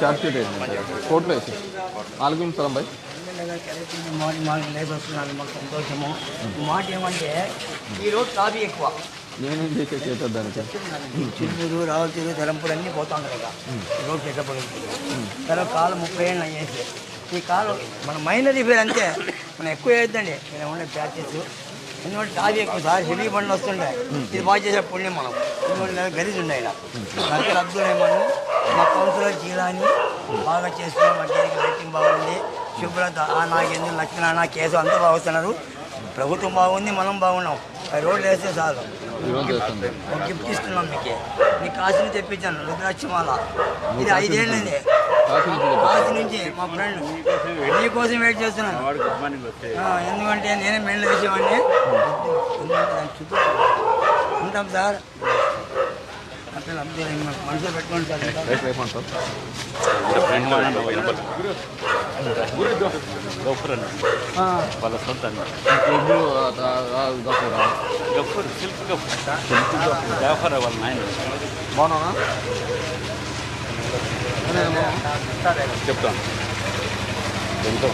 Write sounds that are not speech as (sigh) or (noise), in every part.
Charge sheet వేయండి కోట్లో వేసి నాలుగు నిమిషాలు బాయ్ మార్నింగ్ మార్నింగ్ వస్తున్నాను మాకు సంతోషము మాట ఏమంటే ఈరోజు ట్రాఫిక్ ఎక్కువ నేనేం చేసే చేద్దాం దానికి రావుతూరు తెలంపూర్ అన్నీ పోతాం కదా. ఈ రోడ్ తర్వాత కాలం ముప్పై ఏళ్ళు అయ్యేసి ఈ కాలం మన మైనర్ రిపేర్ అంతే. మనం ఎక్కువ వేయద్దండి. నేను ఉండే ప్యాచెస్ ఎందుకంటే ట్రాఫిక్ ఎక్కువ సార్ హెవీ బండ్లు వస్తుండే. ఇది బాగా చేసే పుణ్యం మనం. ఎందుకంటే గలీజ్ ఉండే ఆయన నాకు అబ్దుల్ మనం మా కౌన్సిలర్ జీలాని బాగా చేస్తున్నాం మధ్యానికి లైటింగ్ బాగుంది. శుభ్రత ఆ నాగేంద్ర లక్ష్మీనారాయణ కేసు అంతా బాగా వస్తున్నారు. ప్రభుత్వం బాగుంది మనం బాగున్నాం. ఆ రోడ్లు వేస్తే చాలు. ఒక గిఫ్ట్ ఇస్తున్నాం మీకు. నీకు కాశీని తెప్పించాను రుద్రాక్షమాల. ఇది చెప్పు. కాశీ నుంచి మా ఫ్రెండ్ నీకోసం వెయిట్ చేస్తున్నాను. ఆ, ఎందుకంటే నేనే వేసేవాడిని దాని చుట్టూ ఉంటాం సార్. ఆ, వాళ్ళ సొంత. సిల్క్ జాఫర్ నాయన. చెప్తాను. ఎంతో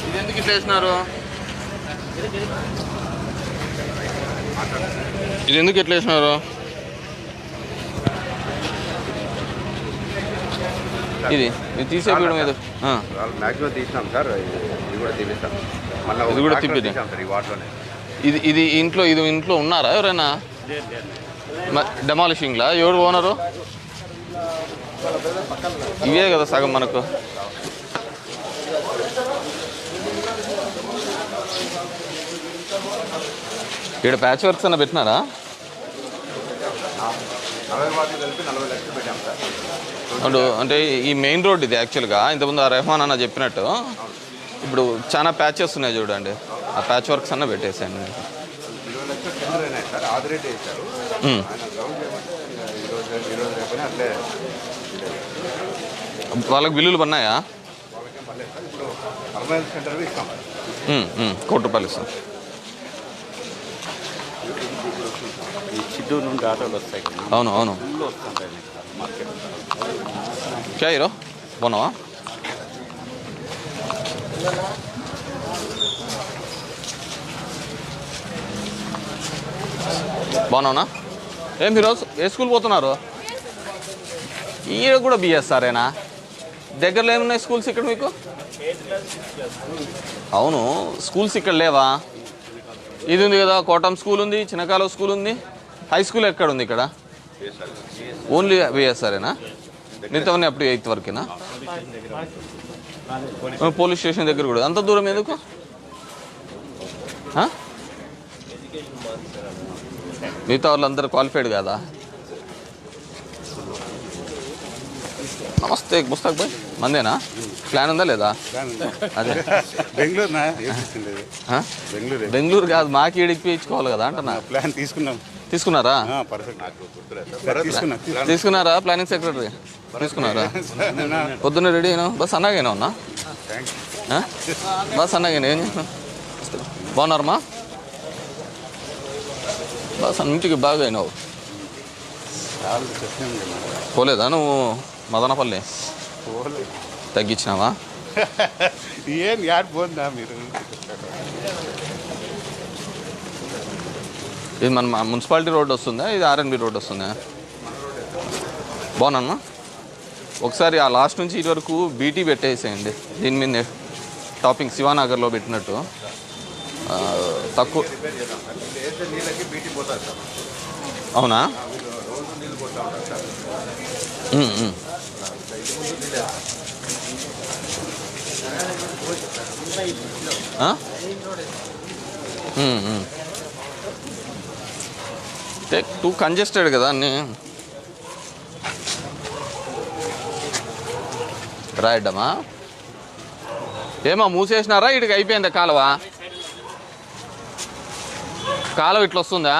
ఇది ఎందుకు ఇట్లా వేసినారు ఇది ఎందుకు ఎట్లా వేసినారు? ఇది ఇది తీసేయడం ఏదో. ఆ, మ్యాక్సిమం తీసినాం సార్ ఇది కూడా తీపిస్తాం. మళ్ళీ ఇది కూడా తిప్పిది. తీసాం సార్ ఈ వాటర్లోనే. ఇది ఇది ఇంట్లో ఇది ఇంట్లో ఉన్నారా ఎవరైనా? డెమాలిషింగ్లా ఎవరు ఓనరు? ఇవే కదా సగం మనకు. ఇక్కడ ప్యాచ్ వర్క్స్ అన్న పెట్టినారా? అంటే ఈ మెయిన్ రోడ్ ఇది యాక్చువల్గా ఇంతకుముందు ఆ రెహమాన్ అన్న చెప్పినట్టు. ఇప్పుడు చాలా ప్యాచెస్ ఉన్నాయి చూడండి. ఆ ప్యాచ్ వర్క్స్ అన్న పెట్టేసాను వాళ్ళకి బిల్లులు పన్నాయా? కోటి రూపాయలు ఇస్తాం ఈ చిత్తూరు నుండి ఆటోలు వస్తాయి అవును అవును. ఫుల్ వస్తుంటాయి మార్కెట్. క్యా హీరో? బాగున్నావా బాగున్నావునా ఏం హీరోస్? ఏ స్కూల్ పోతున్నారు? ఈడ కూడా బిఎస్ఆర్ఏనా దగ్గరలో ఏమున్నాయి స్కూల్స్ ఇక్కడ మీకు? అవును స్కూల్స్ ఇక్కడ లేవా? ఇది ఉంది కదా కోటం స్కూల్ ఉంది చిన్నకాలో స్కూల్ ఉంది. హై స్కూల్ ఎక్కడ ఉంది ఇక్కడ? ఓన్లీ బిఎస్ఆర్ఏనా మిగతావన్నీ అప్పుడు ఎయిత్ వరకేనా? పోలీస్ స్టేషన్ దగ్గర కూడా. అంత దూరం ఎందుకు? మిగతా వాళ్ళందరూ క్వాలిఫైడ్ కదా? నమస్తే పుస్తక్ బాయ్. మందేనా? ప్లాన్ ఉందా లేదా? అదే. బెంగళూరు? బెంగళూరు. బెంగళూరు కాదు మాకి ఇడిపించుకోవాలి కదా అంటున్నా. ప్లాన్ తీసుకున్నాం. తీసుకున్నారా? తీసుకున్నారా? Planning secretary? తీసుకున్నారా? (laughs) పొద్దున్న రెడీ అయినా బస్ అన్నాగైనా ఉన్నా? బస్ అన్నాగైనా ఏం బాగున్నారమ్మా? బస్ అన్నింటికి బాగా అయినావు. పోలేదా నువ్వు? మదనపల్లి? తగ్గించినావా? ఏం యాడ్ పోందా మీరు? ఇది మన మున్సిపాలిటీ రోడ్ వస్తుందా? ఇది ఆర్ఎన్బి రోడ్ వస్తుందా? బాగున్నా ఒకసారి ఆ లాస్ట్ నుంచి ఇటు వరకు బీటీ పెట్టేసేయండి. దీని మీద టాపింగ్ శివానగర్లో పెట్టినట్టు. తక్కువ అవునా? రోజు టూ కంజెస్టెడ్ కదా అన్నీ. రాయడమా ఏమో మూసేసినారా? ఇటుకి అయిపోయిందా కాలువ? కాలువ ఇట్లా వస్తుందా?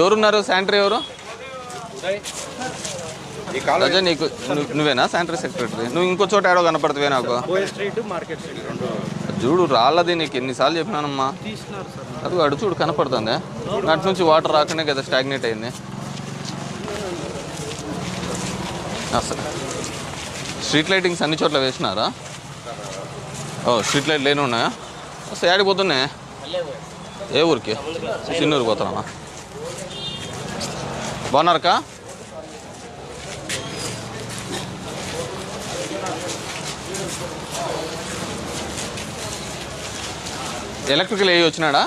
ఎవరున్నారు? శానిటరీ ఎవరు? ఈ కాలం రజా నీకు నువ్వు- నువ్వేనా? శానిటరీ సెక్రటరీ నువ్వు ఇంకో చోట ఏడో కనపడుతువే నాకు? చూడు రాళ్ళది నీకు ఎన్నిసార్లు చెప్పినానమ్మా. అది అడు చూడు కనపడుతుంది. అటు నుంచి వాటర్ రాకనే కదా స్టాగ్నేట్ అయింది. అసలు స్ట్రీట్ లైటింగ్స్ అన్ని చోట్ల వేసినారా? ఓ స్ట్రీట్ లైట్ లేని ఉన్నాయా? అసలు ఏడికి పోతున్నాయి? ఏ ఊరికి? చిన్నూరు పోతున్నామా బాగున్నారకా ఎలక్ట్రికల్ ఏ వచ్చినాడా?